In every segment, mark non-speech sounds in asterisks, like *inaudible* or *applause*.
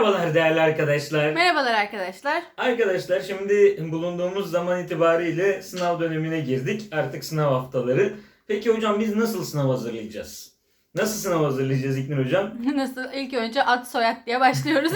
Merhabalar değerli arkadaşlar. Merhabalar arkadaşlar. Arkadaşlar şimdi bulunduğumuz zaman itibariyle sınav dönemine girdik. Artık sınav haftaları. Peki hocam biz nasıl sınav hazırlayacağız? Nasıl sınav hazırlayacağız İknur hocam? *laughs* Nasıl? İlk önce ad soyad diye başlıyoruz.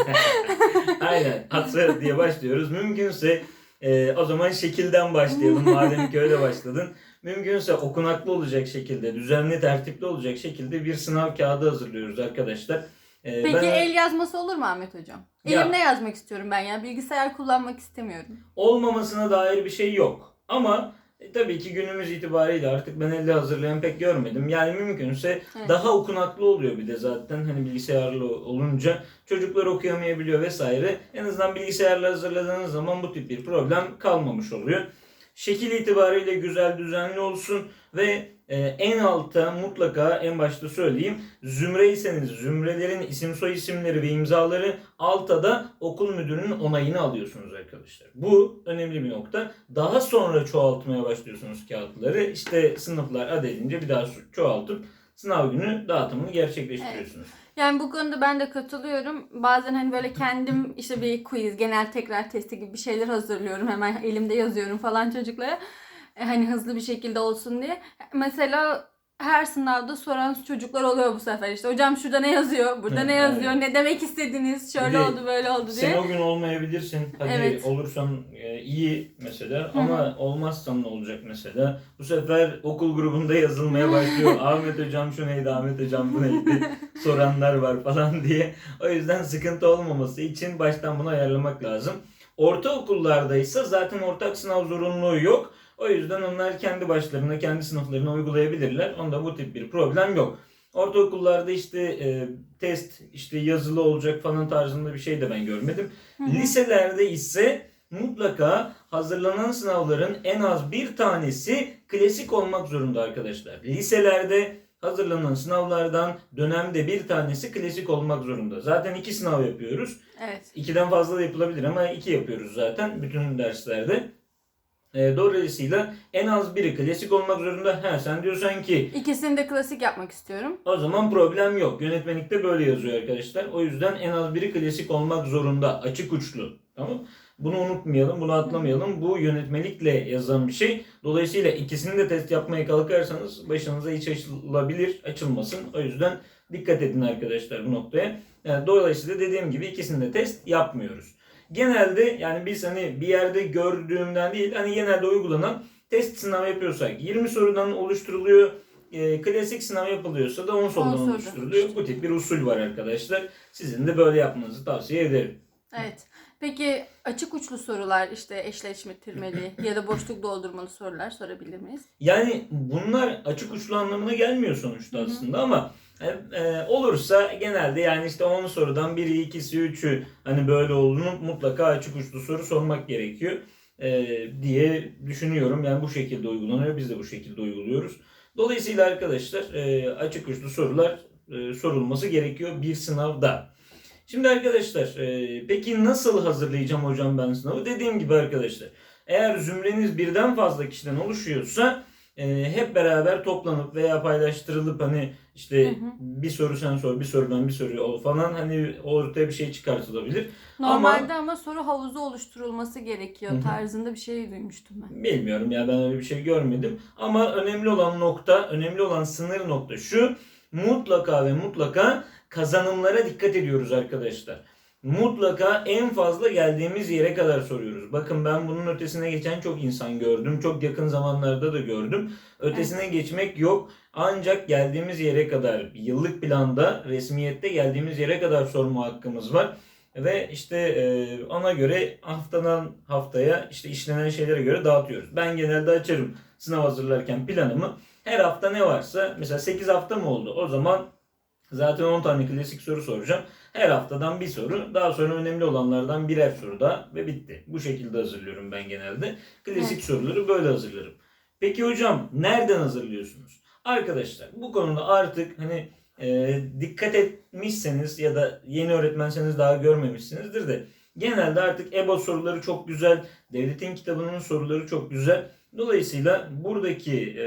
*laughs* Aynen hatırı diye başlıyoruz. Mümkünse e, o zaman şekilden başlayalım. Madem ki öyle başladın. Mümkünse okunaklı olacak şekilde, düzenli tertipli olacak şekilde bir sınav kağıdı hazırlıyoruz arkadaşlar. E, Peki ben- el yazması olur mu Ahmet hocam? Ya- Elimle yazmak istiyorum ben ya. Bilgisayar kullanmak istemiyorum. olmamasına dair bir şey yok. Ama e, tabii ki günümüz itibariyle artık ben elde hazırlayan pek görmedim. Yani mümkünse Evet. daha okunaklı oluyor bir de zaten hani bilgisayarlı olunca çocuklar okuyamayabiliyor vesaire. En azından bilgisayarla hazırladığınız zaman bu tip bir problem kalmamış oluyor. Şekil itibariyle güzel düzenli olsun ve e, en alta mutlaka en başta söyleyeyim zümreyseniz zümrelerin isim soy isimleri ve imzaları alta da okul müdürünün onayını alıyorsunuz arkadaşlar. Bu önemli bir nokta. Daha sonra çoğaltmaya başlıyorsunuz kağıtları. İşte sınıflar adedince bir daha çoğaltıp sınav günü dağıtımını gerçekleştiriyorsunuz. Yani bu konuda ben de katılıyorum. Bazen hani böyle kendim *laughs* işte bir quiz, genel tekrar testi gibi bir şeyler hazırlıyorum. Hemen elimde yazıyorum falan çocuklara. E, Hani hızlı bir şekilde olsun diye. Mesela her sınavda soran çocuklar oluyor bu sefer işte. Hocam şurada ne yazıyor? Burada Evet, ne yazıyor? Ne demek istediniz? Şöyle Bir de oldu, böyle oldu diye. Sen o gün olmayabilirsin. Hadi Evet. olursan e, iyi mesela hı. ama olmazsan ne olacak mesela? Bu sefer okul grubunda yazılmaya başlıyor. *laughs* Ahmet hocam şu neydi, Ahmet hocam bu neydi? Soranlar var falan diye. O yüzden sıkıntı olmaması için baştan bunu ayarlamak lazım. Ortaokullarda ise zaten ortak sınav zorunluluğu yok. O yüzden onlar kendi başlarına, kendi sınıflarına uygulayabilirler. Onda bu tip bir problem yok. Ortaokullarda işte e, test işte yazılı olacak falan tarzında bir şey de ben görmedim. Hı hı. Liselerde ise mutlaka hazırlanan sınavların en az bir tanesi klasik olmak zorunda arkadaşlar. Liselerde hazırlanan sınavlardan dönemde bir tanesi klasik olmak zorunda. Zaten iki sınav yapıyoruz. Evet. İkiden fazla da yapılabilir ama iki yapıyoruz zaten bütün derslerde. E, dolayısıyla en az biri klasik olmak zorunda. Ha sen diyorsan ki İkisini de klasik yapmak istiyorum. o zaman problem yok. Yönetmelikte böyle yazıyor arkadaşlar. O yüzden en az biri klasik olmak zorunda. Açık uçlu. Tamam Bunu unutmayalım, bunu atlamayalım. Bu yönetmelikle yazan bir şey. Dolayısıyla ikisini de test yapmaya kalkarsanız başınıza hiç açılabilir, açılmasın. O yüzden dikkat edin arkadaşlar bu noktaya. Yani dolayısıyla dediğim gibi ikisini de test yapmıyoruz. Genelde yani biz hani bir yerde gördüğümden değil hani genelde uygulanan test sınav yapıyorsak 20 sorudan oluşturuluyor. E, klasik sınav yapılıyorsa da 10 sorudan oluşturuluyor. Bu tip bir usul var arkadaşlar. Sizin de böyle yapmanızı tavsiye ederim. Evet. Peki açık uçlu sorular işte eşleştirmeli ya da boşluk doldurmalı sorular sorabilir miyiz? Yani bunlar açık uçlu anlamına gelmiyor sonuçta aslında ama e, e, olursa genelde yani işte 10 sorudan biri, ikisi, üçü hani böyle olduğunu mutlaka açık uçlu soru sormak gerekiyor e, diye düşünüyorum. Yani bu şekilde uygulanıyor. Biz de bu şekilde uyguluyoruz. Dolayısıyla arkadaşlar açık uçlu sorular sorulması gerekiyor bir sınavda. Şimdi arkadaşlar peki nasıl hazırlayacağım hocam ben sınavı? Dediğim gibi arkadaşlar eğer zümreniz birden fazla kişiden oluşuyorsa hep beraber toplanıp veya paylaştırılıp hani işte Hı hı. bir soru sen sor bir soru ben bir soru ol falan hani ortaya bir şey çıkartılabilir. Normalde ama, soru havuzu oluşturulması gerekiyor Hı hı. tarzında bir şey duymuştum ben. Bilmiyorum ya ben öyle bir şey görmedim. Ama önemli olan nokta, önemli olan sınır nokta şu. Mutlaka ve mutlaka kazanımlara dikkat ediyoruz arkadaşlar. Mutlaka en fazla geldiğimiz yere kadar soruyoruz. Bakın ben bunun ötesine geçen çok insan gördüm. Çok yakın zamanlarda da gördüm. Ötesine geçmek yok. Ancak geldiğimiz yere kadar yıllık planda resmiyette geldiğimiz yere kadar sorma hakkımız var. Ve işte e, ona göre haftadan haftaya işte işlenen şeylere göre dağıtıyoruz. Ben genelde açarım sınav hazırlarken planımı. Her hafta ne varsa mesela 8 hafta mı oldu? O zaman zaten 10 tane klasik soru soracağım. Her haftadan bir soru. Daha sonra önemli olanlardan birer soru daha ve bitti. Bu şekilde hazırlıyorum ben genelde. Klasik Evet. soruları böyle hazırlarım. Peki hocam nereden hazırlıyorsunuz? Arkadaşlar bu konuda artık hani e, dikkat etmişseniz ya da yeni öğretmenseniz daha görmemişsinizdir de genelde artık EBA soruları çok güzel. Devletin kitabının soruları çok güzel. Dolayısıyla buradaki e,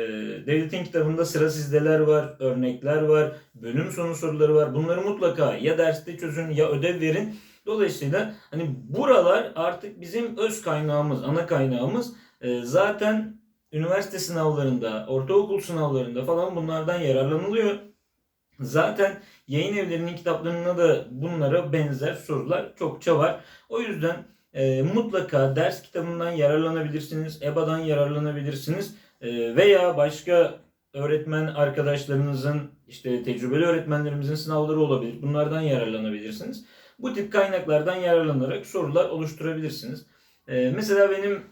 devletin kitabında sıra sizdeler var, örnekler var, bölüm sonu soruları var. Bunları mutlaka ya derste çözün ya ödev verin. Dolayısıyla hani buralar artık bizim öz kaynağımız, ana kaynağımız. Ee, zaten üniversite sınavlarında, ortaokul sınavlarında falan bunlardan yararlanılıyor. Zaten yayın evlerinin kitaplarında da bunlara benzer sorular çokça var. O yüzden e, mutlaka ders kitabından yararlanabilirsiniz, EBA'dan yararlanabilirsiniz E, veya başka öğretmen arkadaşlarınızın işte tecrübeli öğretmenlerimizin sınavları olabilir. Bunlardan yararlanabilirsiniz. Bu tip kaynaklardan yararlanarak sorular oluşturabilirsiniz. E, mesela benim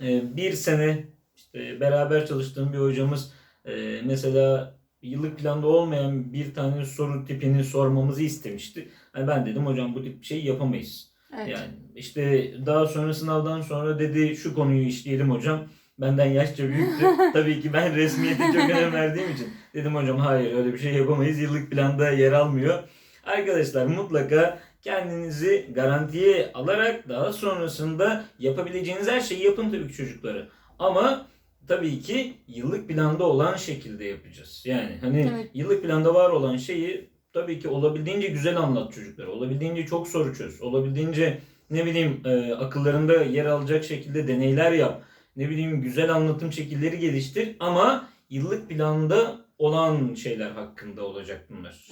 e, bir sene işte beraber çalıştığım bir hocamız e, mesela yıllık planda olmayan bir tane soru tipini sormamızı istemişti. Hani ben dedim hocam bu tip bir şey yapamayız. Evet. Yani işte daha sonra sınavdan sonra dedi şu konuyu işleyelim hocam. Benden yaşça büyüktü. *laughs* Tabii ki ben resmiyete çok önem verdiğim için. Dedim hocam hayır öyle bir şey yapamayız. Yıllık planda yer almıyor. Arkadaşlar mutlaka kendinizi garantiye alarak daha sonrasında yapabileceğiniz her şeyi yapın tabii ki çocuklara. Ama tabii ki yıllık planda olan şekilde yapacağız. Yani hani Evet. yıllık planda var olan şeyi tabii ki olabildiğince güzel anlat çocuklara. Olabildiğince çok soru çöz. Olabildiğince ne bileyim e, akıllarında yer alacak şekilde deneyler yap. Ne bileyim güzel anlatım şekilleri geliştir ama yıllık planda olan şeyler hakkında olacak bunlar.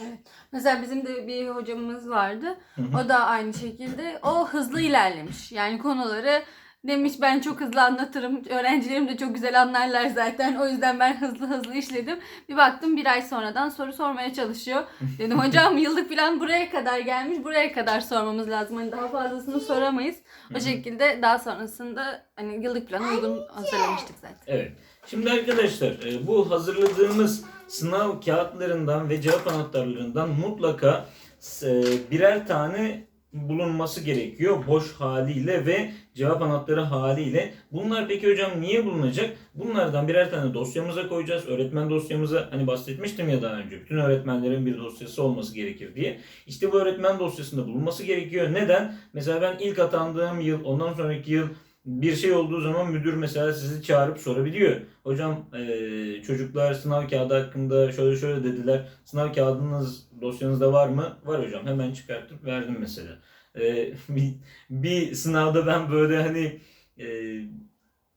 Mesela bizim de bir hocamız vardı. Hı hı. O da aynı şekilde o hızlı ilerlemiş. Yani konuları demiş ben çok hızlı anlatırım. Öğrencilerim de çok güzel anlarlar zaten. O yüzden ben hızlı hızlı işledim. Bir baktım bir ay sonradan soru sormaya çalışıyor. Dedim hocam *laughs* yıllık plan buraya kadar gelmiş. Buraya kadar sormamız lazım. Hani daha fazlasını soramayız. O şekilde daha sonrasında hani yıllık planı uygun hazırlamıştık zaten. Evet. Şimdi arkadaşlar e, bu hazırladığımız sınav kağıtlarından ve cevap anahtarlarından mutlaka e, birer tane bulunması gerekiyor. Boş haliyle ve cevap anahtarı haliyle. Bunlar peki hocam niye bulunacak? Bunlardan birer tane dosyamıza koyacağız. Öğretmen dosyamıza hani bahsetmiştim ya daha önce. Bütün öğretmenlerin bir dosyası olması gerekir diye. İşte bu öğretmen dosyasında bulunması gerekiyor. Neden? Mesela ben ilk atandığım yıl, ondan sonraki yıl bir şey olduğu zaman müdür mesela sizi çağırıp sorabiliyor. Hocam eee, çocuklar sınav kağıdı hakkında şöyle şöyle dediler. Sınav kağıdınız dosyanızda var mı? Var hocam. Hemen çıkartıp verdim mesela. Eee, *laughs* bir, bir sınavda ben böyle hani eee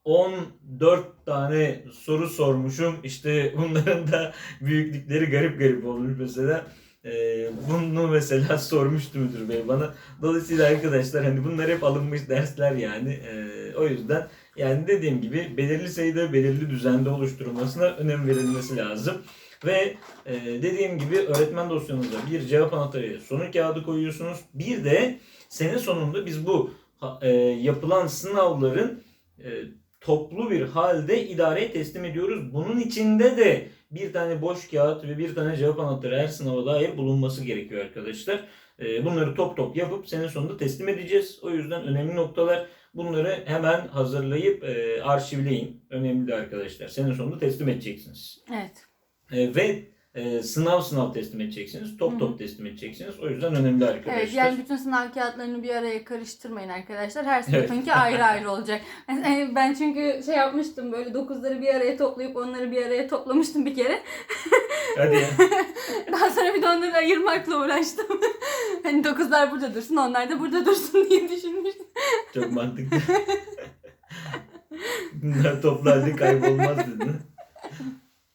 14 tane soru sormuşum. İşte bunların da *laughs* büyüklükleri garip garip olmuş mesela. Eee, bunu mesela *laughs* sormuştu müdür bey bana. Dolayısıyla arkadaşlar hani bunlar hep alınmış dersler yani. Ee, o yüzden yani dediğim gibi belirli sayıda belirli düzende oluşturulmasına önem verilmesi lazım. Ve e, dediğim gibi öğretmen dosyanızda bir cevap anahtarı sonu kağıdı koyuyorsunuz. Bir de sene sonunda biz bu e, yapılan sınavların e, toplu bir halde idareye teslim ediyoruz. Bunun içinde de bir tane boş kağıt ve bir tane cevap anahtarı her sınava dair bulunması gerekiyor arkadaşlar. Ee, Bunları top top yapıp sene sonunda teslim edeceğiz. O yüzden önemli noktalar bunları hemen hazırlayıp e, arşivleyin. Önemli arkadaşlar. Sene sonunda teslim edeceksiniz. Evet. E, ve e, sınav sınav teslim edeceksiniz. Top top teslim edeceksiniz. O yüzden önemli arkadaşlar. Evet yani bütün sınav kağıtlarını bir araya karıştırmayın arkadaşlar. Her sınıfınki ayrı ayrı olacak. Yani *laughs* ben çünkü şey yapmıştım böyle dokuzları bir araya toplayıp onları bir araya toplamıştım bir kere. Hadi ya. *laughs* Daha sonra bir de onları ayırmakla uğraştım. *laughs* hani dokuzlar burada dursun onlar da burada dursun diye düşünmüştüm. Çok mantıklı. Bunlar toplu halde kaybolmaz dedi.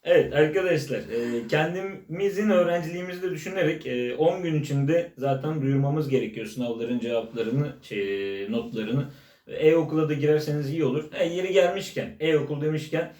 Evet arkadaşlar e, kendimizin öğrenciliğimizi de düşünerek e, 10 gün içinde zaten duyurmamız gerekiyor sınavların cevaplarını, şey, notlarını. E-okula da girerseniz iyi olur. E, yeri gelmişken, e-okul demişken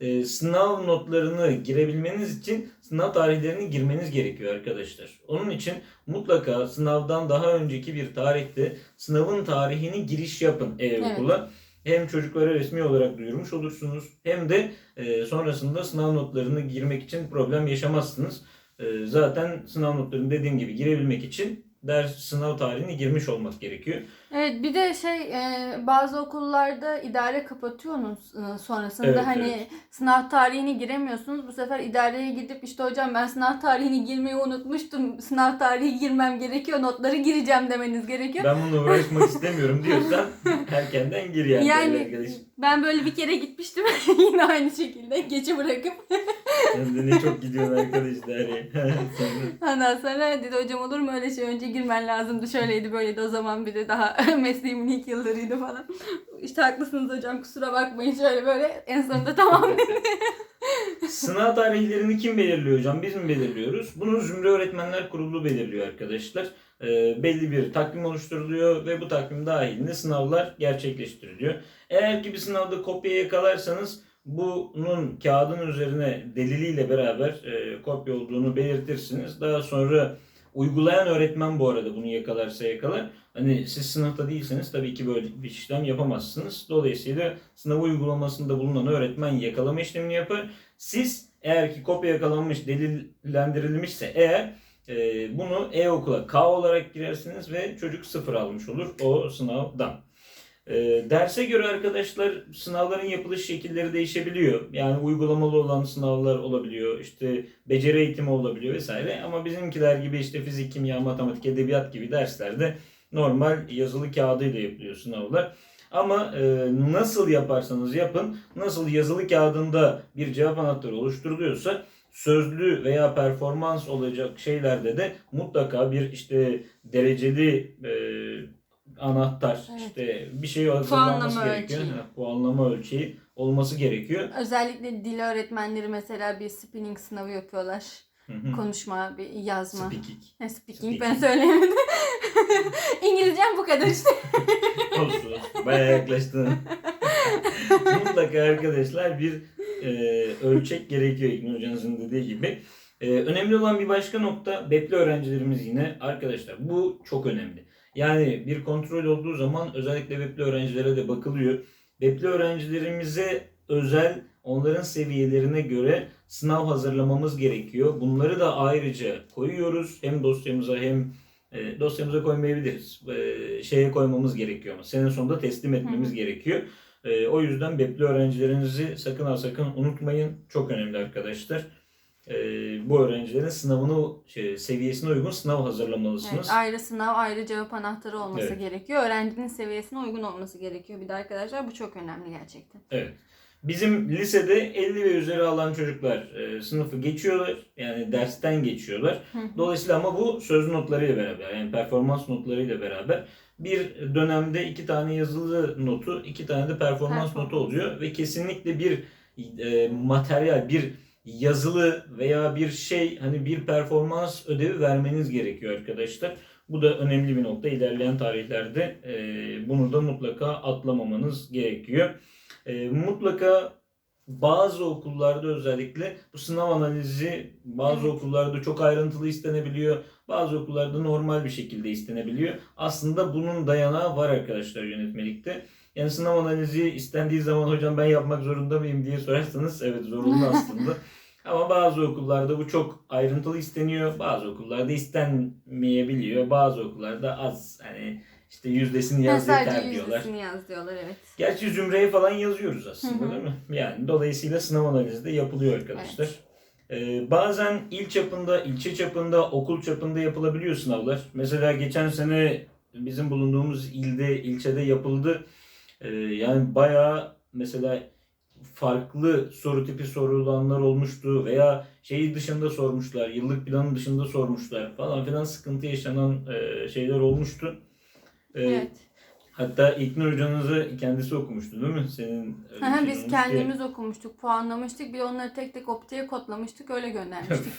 e, sınav notlarını girebilmeniz için sınav tarihlerini girmeniz gerekiyor arkadaşlar. Onun için mutlaka sınavdan daha önceki bir tarihte sınavın tarihini giriş yapın e-okula. Hem çocuklara resmi olarak duyurmuş olursunuz hem de e, sonrasında sınav notlarını girmek için problem yaşamazsınız. E, zaten sınav notlarını dediğim gibi girebilmek için ders sınav tarihini girmiş olmak gerekiyor. Evet bir de şey e, bazı okullarda idare kapatıyorsunuz e, sonrasında Evet, hani evet. sınav tarihini giremiyorsunuz. Bu sefer idareye gidip işte hocam ben sınav tarihini girmeyi unutmuştum. Sınav tarihi girmem gerekiyor. Notları gireceğim demeniz gerekiyor. Ben bununla uğraşmak istemiyorum diyorsan *laughs* erkenden gir yani. Yani. Ben böyle bir kere gitmiştim *laughs* yine aynı şekilde geçi bırakıp Sen de ne çok gidiyorsun arkadaşlar *laughs* Ondan sonra dedi hocam olur mu öyle şey önce girmen lazımdı şöyleydi böyleydi o zaman bir de daha *laughs* mesleğimin ilk yıllarıydı falan. İşte haklısınız hocam kusura bakmayın şöyle böyle en sonunda tamam dedi. Sınav tarihlerini kim belirliyor hocam? Biz mi belirliyoruz? Bunu Zümre Öğretmenler Kurulu belirliyor arkadaşlar. Ee, belli bir takvim oluşturuluyor ve bu takvim dahilinde sınavlar gerçekleştiriliyor. Eğer ki bir sınavda kopya yakalarsanız bunun kağıdın üzerine deliliyle beraber e, kopya olduğunu belirtirsiniz. Daha sonra uygulayan öğretmen bu arada bunu yakalarsa yakalar. Hani siz sınıfta değilseniz tabii ki böyle bir işlem yapamazsınız. Dolayısıyla sınav uygulamasında bulunan öğretmen yakalama işlemini yapar. Siz eğer ki kopya yakalanmış, delillendirilmişse eğer e, bunu e-okula K olarak girersiniz ve çocuk sıfır almış olur o sınavdan. E, derse göre arkadaşlar sınavların yapılış şekilleri değişebiliyor. Yani uygulamalı olan sınavlar olabiliyor, işte beceri eğitimi olabiliyor vesaire. Ama bizimkiler gibi işte fizik, kimya, matematik, edebiyat gibi derslerde normal yazılı kağıdıyla yapılıyor sınavlar. Ama e, nasıl yaparsanız yapın, nasıl yazılı kağıdında bir cevap anahtarı oluşturuluyorsa sözlü veya performans olacak şeylerde de mutlaka bir işte dereceli e, anahtar Evet. işte bir şey hazırlanması Puanlama gerekiyor. ölçeği. Ha, Puanlama ölçeği olması gerekiyor. Özellikle dil öğretmenleri mesela bir spinning sınavı yapıyorlar. Konuşma, bir yazma. Speaking. Ha, speaking, Speaking. ben söyleyemedim. *laughs* İngilizcem bu kadar işte. *laughs* Olsun olsun. Bayağı yaklaştın. *laughs* Mutlaka arkadaşlar bir e, ölçek gerekiyor İlknur Hocanızın dediği gibi. E, önemli olan bir başka nokta BEP'li öğrencilerimiz yine arkadaşlar bu çok önemli. Yani bir kontrol olduğu zaman özellikle BEP'li öğrencilere de bakılıyor. BEP'li öğrencilerimize özel onların seviyelerine göre sınav hazırlamamız gerekiyor. Bunları da ayrıca koyuyoruz. Hem dosyamıza hem e, dosyamıza koymayabiliriz. E, şeye koymamız gerekiyor ama sene sonunda teslim etmemiz Hı. gerekiyor. E, o yüzden BEP'li öğrencilerinizi sakın ha sakın unutmayın. Çok önemli arkadaşlar. E, bu öğrencilerin sınavını şey, seviyesine uygun sınav hazırlamalısınız. Evet, ayrı sınav, ayrı cevap anahtarı olması Evet. gerekiyor. Öğrencinin seviyesine uygun olması gerekiyor. Bir de arkadaşlar bu çok önemli gerçekten. Evet. Bizim lisede 50 ve üzeri alan çocuklar e, sınıfı geçiyorlar. Yani dersten geçiyorlar. Dolayısıyla ama bu söz notlarıyla beraber yani performans notlarıyla beraber bir dönemde iki tane yazılı notu, iki tane de performans Performans. notu oluyor ve kesinlikle bir e, materyal, bir yazılı veya bir şey hani bir performans ödevi vermeniz gerekiyor arkadaşlar. Bu da önemli bir nokta. İlerleyen tarihlerde e, bunu da mutlaka atlamamanız gerekiyor. E, mutlaka bazı okullarda özellikle bu sınav analizi bazı Evet. okullarda çok ayrıntılı istenebiliyor. Bazı okullarda normal bir şekilde istenebiliyor. Aslında bunun dayanağı var arkadaşlar yönetmelikte. Yani sınav analizi istendiği zaman hocam ben yapmak zorunda mıyım diye sorarsanız evet zorunlu *laughs* aslında. Ama bazı okullarda bu çok ayrıntılı isteniyor. Bazı okullarda istenmeyebiliyor. Bazı okullarda az hani işte yüzdesini yaz yeter sadece diyorlar. yüzdesini yaz diyorlar evet. Gerçi zümreye falan yazıyoruz aslında değil mi? Yani dolayısıyla sınav analizi de yapılıyor arkadaşlar. Ee, bazen il çapında, ilçe çapında, okul çapında yapılabiliyor sınavlar. Mesela geçen sene bizim bulunduğumuz ilde, ilçede yapıldı. Ee, yani bayağı mesela farklı soru tipi sorulanlar olmuştu veya şeyi dışında sormuşlar, yıllık planın dışında sormuşlar falan filan sıkıntı yaşanan e, şeyler olmuştu. Ee, Evet. Hatta İlknur hocanızı kendisi okumuştu değil mi? Senin öyle Aha, bir şey biz olmuş ki- kendimiz okumuştuk, puanlamıştık. Bir de onları tek tek optiğe kodlamıştık, öyle göndermiştik.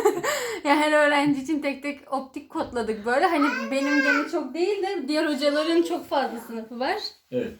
*laughs* ya her öğrenci için tek tek optik kodladık böyle. Hani benim gene çok değil de diğer hocaların çok fazla sınıfı var. Evet.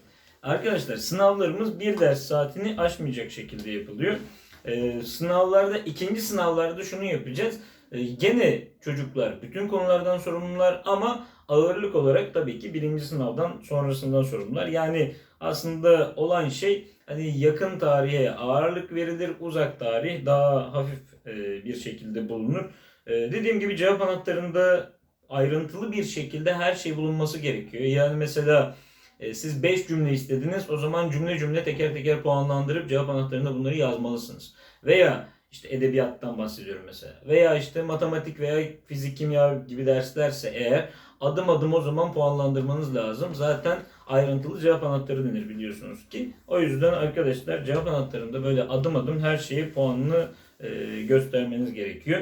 Arkadaşlar sınavlarımız bir ders saatini aşmayacak şekilde yapılıyor. Ee, sınavlarda ikinci sınavlarda şunu yapacağız. Ee, gene çocuklar bütün konulardan sorumlular ama ağırlık olarak tabii ki birinci sınavdan sonrasından sorumlular. Yani aslında olan şey hani yakın tarihe ağırlık verilir, uzak tarih daha hafif e, bir şekilde bulunur. E, dediğim gibi cevap anahtarında ayrıntılı bir şekilde her şey bulunması gerekiyor. Yani mesela e, siz 5 cümle istediniz. O zaman cümle cümle teker teker puanlandırıp cevap anahtarında bunları yazmalısınız. Veya işte edebiyattan bahsediyorum mesela. Veya işte matematik veya fizik, kimya gibi derslerse eğer adım adım o zaman puanlandırmanız lazım. Zaten ayrıntılı cevap anahtarı denir biliyorsunuz ki. O yüzden arkadaşlar cevap anahtarında böyle adım adım her şeyi puanını e, göstermeniz gerekiyor.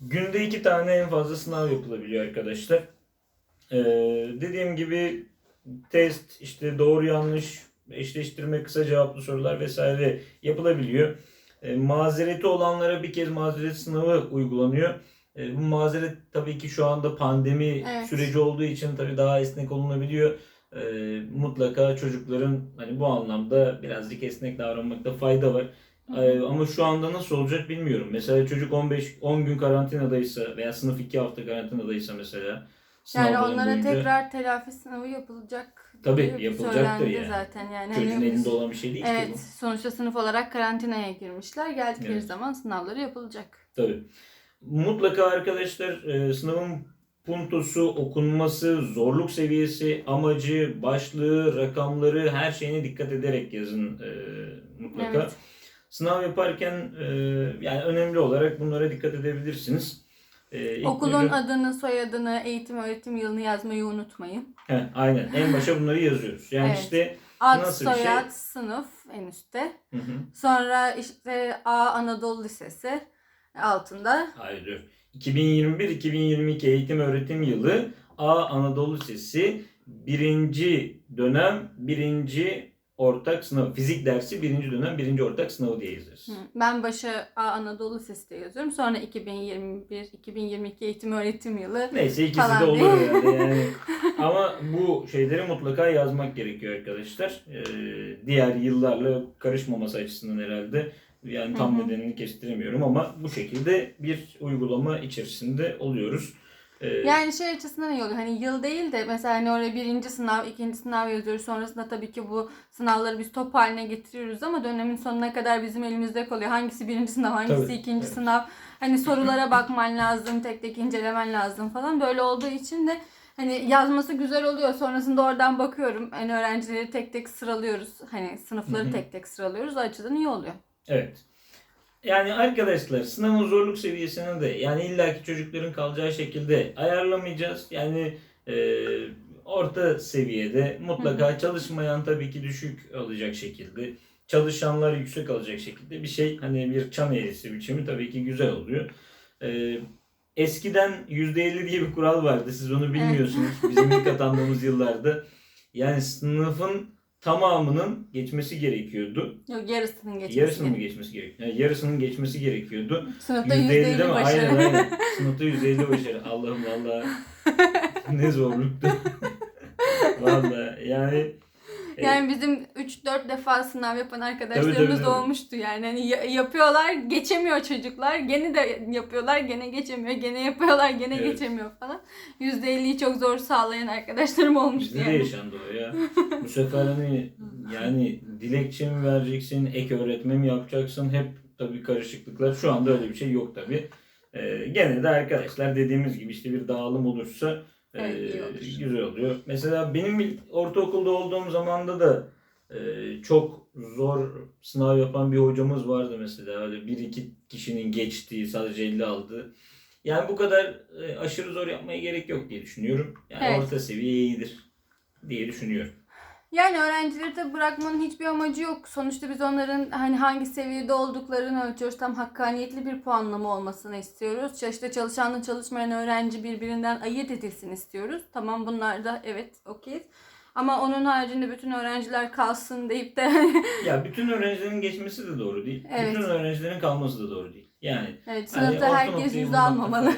Günde iki tane en fazla sınav yapılabiliyor arkadaşlar. E, dediğim gibi test, işte doğru yanlış, eşleştirme, kısa cevaplı sorular vesaire yapılabiliyor. E, mazereti olanlara bir kez mazeret sınavı uygulanıyor. E, bu mazeret tabii ki şu anda pandemi Evet. süreci olduğu için tabii daha esnek olunabiliyor. E, mutlaka çocukların hani bu anlamda birazcık esnek davranmakta fayda var. E, ama şu anda nasıl olacak bilmiyorum. Mesela çocuk 15 10 gün karantinadaysa veya sınıf 2 hafta karantinadaysa mesela Yani onlara boyunca tekrar telafi sınavı yapılacak. Tabii, yapılacaktır yani. zaten yani. çocuğun Hani elinde olan bir şey değil ki Evet, bu. sonuçta sınıf olarak karantinaya girmişler. Geldikleri Evet. zaman sınavları yapılacak. Tabii. Mutlaka arkadaşlar e, sınavın puntosu, okunması, zorluk seviyesi, amacı, başlığı, rakamları her şeyine dikkat ederek yazın e, mutlaka. Evet. Sınav yaparken e, yani önemli olarak bunlara dikkat edebilirsiniz. E, Okulun önce- adını, soyadını, eğitim öğretim yılını yazmayı unutmayın. Heh, aynen. En başa bunları yazıyoruz. Yani Evet. işte Ad, Nasıl şey? soyad, sınıf en üstte. hı hı. Sonra işte A Anadolu Lisesi altında. Hayır dur. 2021-2022 eğitim öğretim yılı A Anadolu Lisesi birinci dönem birinci ortak sınav. Fizik dersi birinci dönem birinci ortak sınavı diye. Hı, Ben başa A Anadolu Lisesi diye yazıyorum. Sonra 2021-2022 eğitim öğretim yılı. Neyse ikisi Falan de olur diye. herhalde yani. *laughs* Ama bu şeyleri mutlaka yazmak gerekiyor arkadaşlar. Ee, diğer yıllarla karışmaması açısından herhalde. Yani tam Hı hı. nedenini kestiremiyorum ama bu şekilde bir uygulama içerisinde oluyoruz. Ee, Yani şey açısından iyi oluyor. Hani yıl değil de mesela hani oraya birinci sınav, ikinci sınav yazıyoruz. Sonrasında tabii ki bu sınavları biz top haline getiriyoruz ama dönemin sonuna kadar bizim elimizde kalıyor. Hangisi birinci sınav, hangisi Tabii, ikinci evet. sınav. Hani sorulara bakman lazım, tek tek incelemen lazım falan. Böyle olduğu için de hani yazması güzel oluyor. Sonrasında oradan bakıyorum. Hani öğrencileri tek tek sıralıyoruz. Hani sınıfları Hı hı. tek tek sıralıyoruz. O açıdan iyi oluyor. Evet. Yani arkadaşlar sınavın zorluk seviyesini de yani illaki çocukların kalacağı şekilde ayarlamayacağız. Yani e, orta seviyede mutlaka çalışmayan tabii ki düşük alacak şekilde çalışanlar yüksek alacak şekilde bir şey hani bir çan eğrisi biçimi tabii ki güzel oluyor. E, eskiden %50 diye bir kural vardı siz onu bilmiyorsunuz bizim ilk *laughs* atandığımız yıllarda. Yani sınıfın tamamının geçmesi gerekiyordu. Yok yarısının geçmesi. Yarısının mı geçmesi gerekiyor? Yani yarısının geçmesi gerekiyordu. Sınıfta %50 değil %50 mi? başarı. Aynen aynen. *laughs* Sınıfta %50 başarı. Allah'ım valla *laughs* ne zorluktu. valla yani Yani bizim 3-4 defa sınav yapan arkadaşlarımız tabii, tabii. olmuştu yani. Hani ya- yapıyorlar, geçemiyor çocuklar. Gene de yapıyorlar, gene geçemiyor. Gene yapıyorlar, gene Evet. geçemiyor falan. %50'yi çok zor sağlayan arkadaşlarım olmuştu bizde de yani. yaşandı o ya. Bu sefer hani yani dilekçe mi vereceksin, ek öğretme mi yapacaksın? Hep tabii karışıklıklar. Şu anda öyle bir şey yok tabii. Ee, gene de arkadaşlar dediğimiz gibi işte bir dağılım olursa Evet, iyi olur. güzel oluyor. Mesela benim ortaokulda olduğum zamanda da e, çok zor sınav yapan bir hocamız vardı mesela. Öyle bir iki kişinin geçtiği sadece 50 aldığı. Yani bu kadar e, aşırı zor yapmaya gerek yok diye düşünüyorum. Yani Evet. orta seviye iyidir diye düşünüyorum. Yani öğrencileri de bırakmanın hiçbir amacı yok. Sonuçta biz onların hani hangi seviyede olduklarını ölçüyoruz. Tam hakkaniyetli bir puanlama olmasını istiyoruz. İşte çalışanla çalışmayan öğrenci birbirinden ayırt edilsin istiyoruz. Tamam bunlar da evet okeyiz. Ama onun haricinde bütün öğrenciler kalsın deyip de *laughs* Ya bütün öğrencilerin geçmesi de doğru değil. Evet. Bütün öğrencilerin kalması da doğru değil. Yani evet, hani sınıfta orta herkes yüzde almamalı.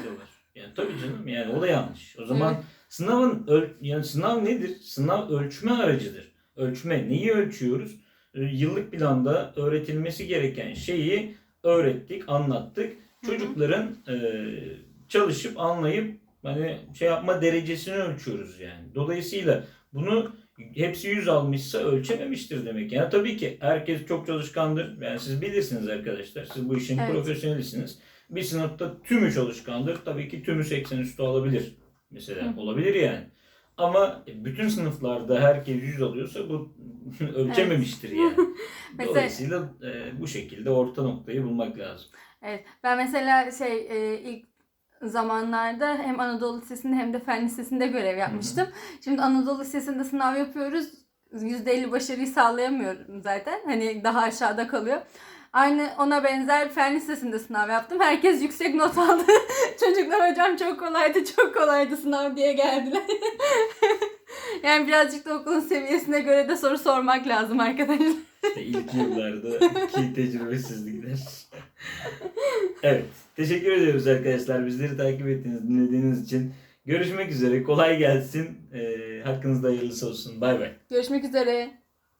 Yani tabii canım yani o da yanlış. O zaman Evet. sınavın yani sınav nedir? Sınav ölçme aracıdır. Ölçme neyi ölçüyoruz? Ee, Yıllık planda öğretilmesi gereken şeyi öğrettik, anlattık. Çocukların e, çalışıp anlayıp hani şey yapma derecesini ölçüyoruz yani. Dolayısıyla bunu hepsi 100 almışsa ölçememiştir demek. Yani tabii ki herkes çok çalışkandır. Yani siz bilirsiniz arkadaşlar. Siz bu işin Evet. profesyonelisiniz. Bir sınıfta tümü çalışkandır. Tabii ki tümü 80 üstü alabilir. Mesela Hı. olabilir yani. Ama bütün sınıflarda herkes 100 alıyorsa bu *laughs* ölçememiştir yani. *laughs* Mesela- Dolayısıyla e, bu şekilde orta noktayı bulmak lazım. Evet. Ben mesela şey e, ilk zamanlarda hem Anadolu Lisesi'nde hem de Fen Lisesi'nde görev yapmıştım. Şimdi Anadolu Lisesi'nde sınav yapıyoruz. %50 başarıyı sağlayamıyorum zaten. Hani daha aşağıda kalıyor. Aynı ona benzer fen lisesinde sınav yaptım. Herkes yüksek not aldı. *laughs* Çocuklar hocam çok kolaydı, çok kolaydı sınav diye geldiler. *laughs* yani birazcık da okulun seviyesine göre de soru sormak lazım arkadaşlar. *laughs* İşte ilk yıllardaki tecrübesizlikler. evet. Teşekkür ediyoruz arkadaşlar. Bizleri takip ettiğiniz, dinlediğiniz için. Görüşmek üzere. Kolay gelsin. Ee, hakkınızda hayırlısı olsun. Bay bay. Görüşmek üzere.